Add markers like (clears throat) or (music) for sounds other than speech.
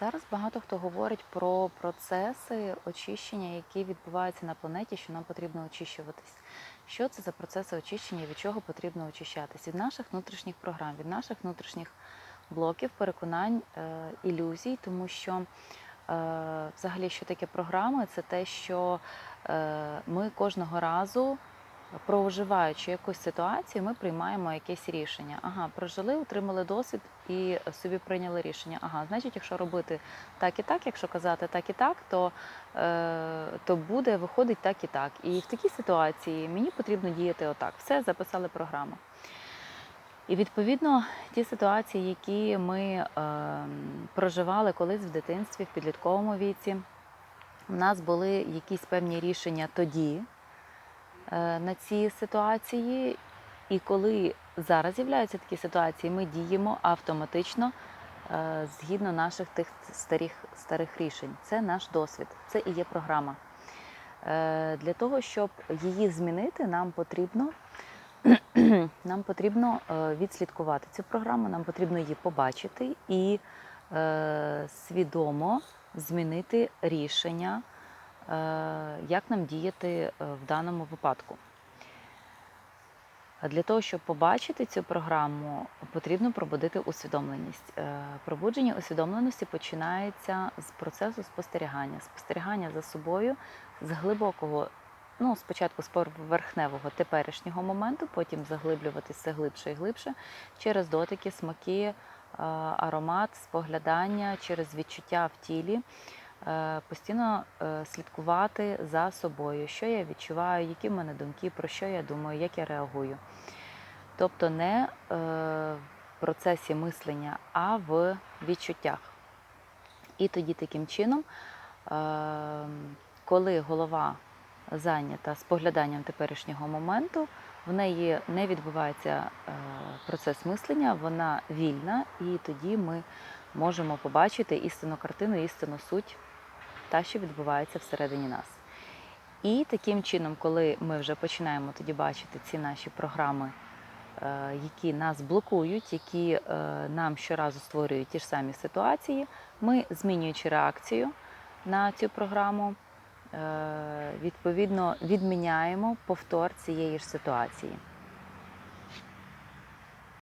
Зараз багато хто говорить про процеси очищення, які відбуваються на планеті, що нам потрібно очищуватись. Що це за процеси очищення, від чого потрібно очищатись? Від наших внутрішніх програм, від наших внутрішніх блоків, переконань, е, ілюзій, тому що е, взагалі, що таке програми, це те, що е, ми кожного разу. Проживаючи якусь ситуацію, ми приймаємо якесь рішення. Ага, прожили, отримали досвід і собі прийняли рішення. Ага, значить, якщо робити так і так, якщо казати так і так, то, е, то буде виходить так і так. І в такій ситуації мені потрібно діяти отак. Все записали програму. І відповідно ті ситуації, які ми е, проживали колись в дитинстві, в підлітковому віці, у нас були якісь певні рішення тоді на ці ситуації. І коли зараз з'являються такі ситуації, ми діємо автоматично е, згідно наших тих старих, старих рішень. Це наш досвід, це і є програма. Е, Для того, щоб її змінити, нам потрібно, (clears throat) нам потрібно е, відслідкувати цю програму, нам потрібно її побачити і е, свідомо змінити рішення, е, як нам діяти е, в даному випадку. Для того, щоб побачити цю програму, потрібно пробудити усвідомленість. Е, Пробудження усвідомленості починається з процесу спостерігання, спостерігання за собою з глибокого, ну спочатку з поверхневого теперішнього моменту, потім заглиблюватися глибше і глибше через дотики, смаки, е, аромат, споглядання, через відчуття в тілі. Е, Постійно е, слідкувати за собою, що я відчуваю, які в мене думки, про що я думаю, як я реагую. Тобто не е, в процесі мислення, а в відчуттях. І тоді таким чином, коли голова зайнята спогляданням теперішнього моменту, в неї не відбувається процес мислення, вона вільна, і тоді ми можемо побачити істинну картину, істинну суть, та, що відбувається всередині нас. І таким чином, коли ми вже починаємо тоді бачити ці наші програми, е, які нас блокують, які е, нам щоразу створюють ті ж самі ситуації, ми, змінюючи реакцію на цю програму, е, відповідно відміняємо повтор цієї ж ситуації.